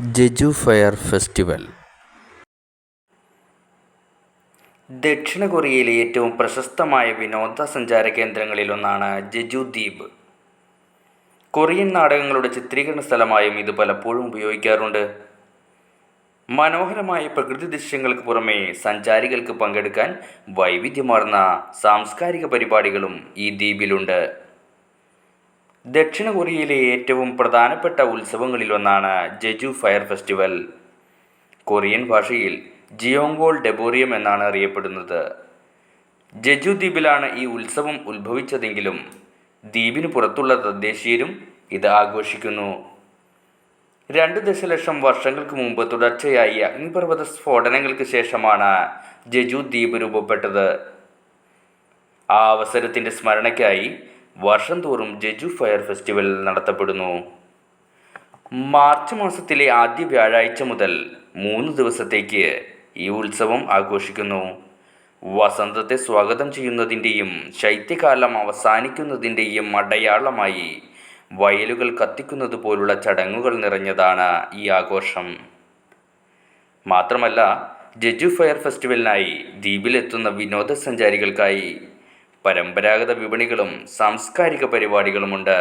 Jeju fire festival. ദക്ഷിണ കൊറിയയിലെ ഏറ്റവും പ്രശസ്തമായ വിനോദസഞ്ചാര കേന്ദ്രങ്ങളിലൊന്നാണ് ജെജു ദ്വീപ്. കൊറിയൻ നാടകങ്ങളുടെ ചിത്രീകരണ സ്ഥലമായും ഇത് പലപ്പോഴും ഉപയോഗിക്കാറുണ്ട്. മനോഹരമായ പ്രകൃതി ദൃശ്യങ്ങൾക്ക് പുറമെ സഞ്ചാരികൾക്ക് പങ്കെടുക്കാൻ വൈവിധ്യമാർന്ന സാംസ്കാരിക പരിപാടികളും ഈ ദ്വീപിലുണ്ട്. ദക്ഷിണ കൊറിയയിലെ ഏറ്റവും പ്രധാനപ്പെട്ട ഉത്സവങ്ങളിലൊന്നാണ് ജെജു ഫയർ ഫെസ്റ്റിവൽ. കൊറിയൻ ഭാഷയിൽ ജിയോങ്കോൾ ഡെബോറിയം എന്നാണ് അറിയപ്പെടുന്നത്. ജെജു ദ്വീപിലാണ് ഈ ഉത്സവം ഉത്ഭവിച്ചതെങ്കിലും ദ്വീപിന് പുറത്തുള്ള തദ്ദേശീയരും ഇത് ആഘോഷിക്കുന്നു. രണ്ട് ദശലക്ഷം വർഷങ്ങൾക്ക് മുമ്പ് തുടർച്ചയായി അഗ്നിപർവത സ്ഫോടനങ്ങൾക്ക് ശേഷമാണ് ജെജു ദ്വീപ് രൂപപ്പെട്ടത്. ആ അവസരത്തിന്റെ സ്മരണയ്ക്കായി വർഷം തോറും ജജു ഫയർ ഫെസ്റ്റിവൽ നടത്തപ്പെടുന്നു. മാർച്ച് മാസത്തിലെ ആദ്യ വ്യാഴാഴ്ച മുതൽ മൂന്ന് ദിവസത്തേക്ക് ഈ ഉത്സവം ആഘോഷിക്കുന്നു. വസന്തത്തെ സ്വാഗതം ചെയ്യുന്നതിന്റെയും ശൈത്യകാലം അവസാനിക്കുന്നതിന്റെയും അടയാളമായി വയലുകൾ കത്തിക്കുന്നത് പോലുള്ള ചടങ്ങുകൾ നിറഞ്ഞതാണ് ഈ ആഘോഷം. മാത്രമല്ല ജജു ഫയർ ഫെസ്റ്റിവലിനായി ദ്വീപിലെത്തുന്ന വിനോദസഞ്ചാരികൾക്കായി പരമ്പരാഗത വിപണികളും സാംസ്കാരിക പരിപാടികളുമുണ്ട്.